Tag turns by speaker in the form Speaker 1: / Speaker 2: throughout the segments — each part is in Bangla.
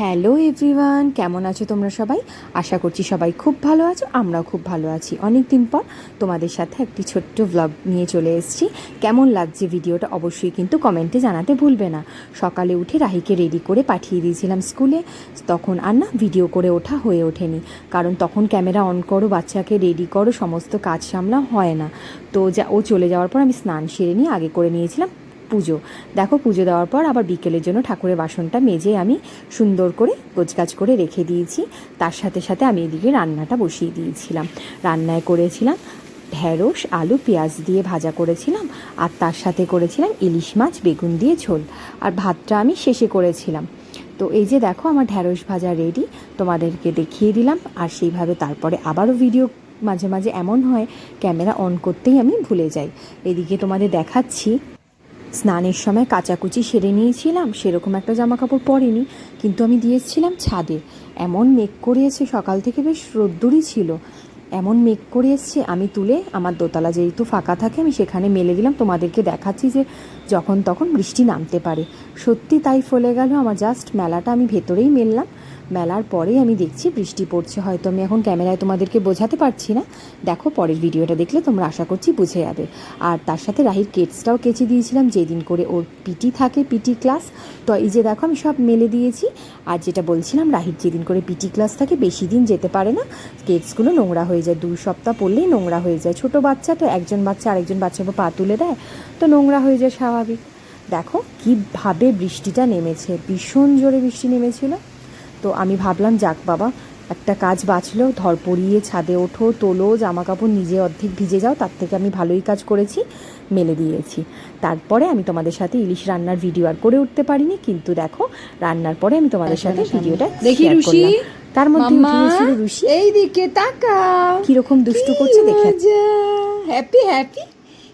Speaker 1: হ্যালো এভরিওয়ান, কেমন আছো তোমরা সবাই? আশা করছি সবাই খুব ভালো আছো, আমরাও খুব ভালো আছি। অনেক দিন পর তোমাদের সাথে একটি ছোট্ট ভ্লগ নিয়ে চলে এসেছি। কেমন লাগছে ভিডিওটা অবশ্যই কিন্তু কমেন্টে জানাতে ভুলবে না। সকালে উঠে রাহিকে রেডি করে পাঠিয়ে দিয়েছিলাম স্কুলে। তখন আর না ভিডিও করে ওঠা হয়ে ওঠেনি। কারণ তখন ক্যামেরা অন করো, বাচ্চাকে রেডি করো, সমস্ত কাজ সামলা হয় না। তো যা, ও চলে যাওয়ার পর আমি স্নান সেরে নিয়ে আগে করে নিয়েছিলাম পুজো। দেখো, পুজো দেওয়ার পর আবার বিকেলের জন্য ঠাকুরের বাসনটা মেজে আমি সুন্দর করে গোছগাছ করে রেখে দিয়েছি। তার সাথে সাথে আমি এদিকে রান্নাটা বসিয়ে দিয়েছিলাম। রান্নায় করেছিলাম ঢ্যাঁড়স আলু, পেঁয়াজ দিয়ে ভাজা করেছিলাম আর তার সাথে করেছিলাম ইলিশ মাছ, বেগুন দিয়ে ঝোল। আর ভাতটা আমি শেষে করেছিলাম। তো এই যে দেখো, আমার ঢ্যাঁড়স ভাজা রেডি তোমাদেরকে দেখিয়ে দিলাম। আর সেইভাবে তারপরে আবারও ভিডিও মাঝে মাঝে এমন হয় ক্যামেরা অন করতেই আমি ভুলে যাই। এদিকে তোমাদের দেখাচ্ছি স্নানের সময় কাচাকুচি সেরে নিয়েছিলাম, সেরকম একটা জামা কাপড় পরিনি, কিন্তু আমি দিয়েছিলাম ছাদে। এমন মেঘ করে এসে সকাল থেকে বেশ রোদ্দুরই ছিল। এমন মেঘ করে এসছে, আমি তুলে আমার দোতলা যেহেতু ফাঁকা থাকে, আমি সেখানে মেলে দিলাম। তোমাদেরকে দেখাচ্ছি যে যখন তখন বৃষ্টি নামতে পারে। সত্যি তাই ফলে গেল, আমার জাস্ট মেলাটা আমি ভেতরেই মেললাম। মেলার পরেই আমি দেখছি বৃষ্টি পড়ছে। হয়তো আমি এখন ক্যামেরায় তোমাদেরকে বোঝাতে পারছি না। দেখো, পরের ভিডিওটা দেখলে তোমরা আশা করছি বুঝে যাবে। আর তার সাথে রাহির কেটসটাও কেচে দিয়েছিলাম, যেদিন করে ওর পিটি থাকে, পিটি ক্লাস। তো এই যে দেখো, আমি সব মেলে দিয়েছি। আর যেটা বলছিলাম, রাহির যেদিন করে পিটি ক্লাস থাকে, বেশি দিন যেতে পারে না। কেটসগুলো নোংরা হয়ে যায়। দুই সপ্তাহ পড়লেই নোংরা হয়ে যায়। ছোট বাচ্চা, তো একজন বাচ্চা আরেকজন বাচ্চার পা তুলে দেয়, তো নোংরা হয়ে যায় স্বাভাবিক। দেখো, কীভাবে বৃষ্টিটা নেমেছে। ভীষণ জোরে বৃষ্টি নেমেছিল। তো আমি ভাবলাম যাক বাবা একটা কাজ বাঁচলো ধর পড়িয়ে ছাদে ওঠো তোলো জামা কাপড় নিজে অর্ধেক ভিজে যাও তার থেকে আমি ভালোই কাজ করেছি মেলে দিয়েছি। তারপরে আমি তোমাদের সাথে ইলিশ রান্নার ভিডিও আর করে উঠতে পারিনি কিন্তু দেখো রান্নার পরে আমি তোমাদের সাথে ভিডিওটা
Speaker 2: দেখি রুশি।
Speaker 1: তার মধ্যে উঠিয়েছিল রুশি।
Speaker 2: এই দিকে তাকাও
Speaker 1: কীরকম দুষ্টু করছে দেখে
Speaker 2: হ্যাপি হ্যাপি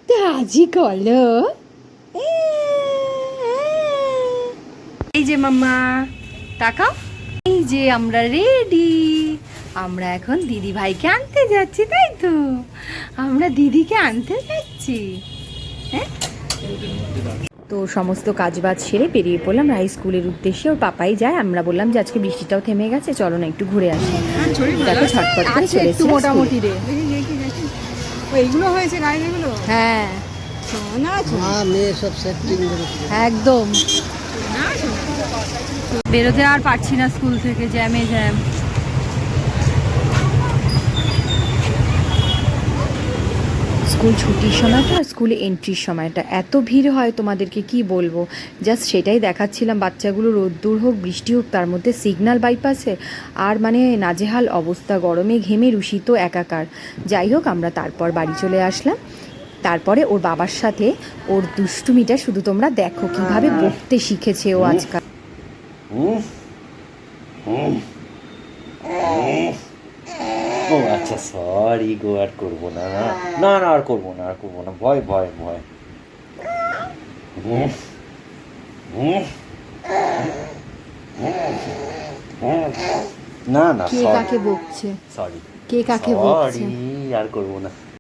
Speaker 2: তো আজি কলো এই যে মাম্মা তাকাও। যে আমরা রেডি আমরা এখন দিদি ভাইকে আনতে যাচ্ছি তাই তো? আমরা দিদিকে আনতে যাচ্ছি। হ্যাঁ?
Speaker 1: তো সমস্ত কাজ বাজ সেরে পেরিয়ে পড়লাম রাই স্কুলের উদ্দেশ্যে। ওর পাপাই যায়। আমরা বললাম যে আজকে বৃষ্টিটাও থেমে গেছে চলো না একটু ঘুরে আসি। হ্যাঁ, দেখো ছটপট করে চলে
Speaker 2: একটু মোটামুটি রে।
Speaker 3: এইগুলো হয়েছে গাইগুলো
Speaker 2: হ্যাঁ। একদম। বেরোতে আর পারছি না স্কুল থেকে, জ্যামে জ্যাম।
Speaker 1: স্কুল ছুটির সময়টা আর স্কুলে এন্ট্রির সময়টা। এত ভিড় হয় তোমাদেরকে, কি বলব? জাস্ট সেটাই দেখাচ্ছিলাম, বাচ্চাগুলো রোদ্দুর হোক, বৃষ্টি হোক, তার মধ্যে সিগন্যাল বাইপাসে আর মানে নাজেহাল অবস্থা, গরমে ঘেমে রুষিত একাকার। যাই হোক, আমরা তারপর বাড়ি চলে আসলাম। তারপরে ওর বাবার সাথে ওর দুষ্টুমিটা শুধু তোমরা দেখো, কীভাবে বকতে শিখেছে ও আজকাল।
Speaker 4: ও আচ্ছা সরি গো আর করব না না। না না আর করব না আর করব না। ভয় ভয় ভয়। হুম, হুম, হুম। না না
Speaker 2: কে কাকে বকছে?
Speaker 4: সরি
Speaker 2: কে কাকে বকছে?
Speaker 4: সরি আর করব না।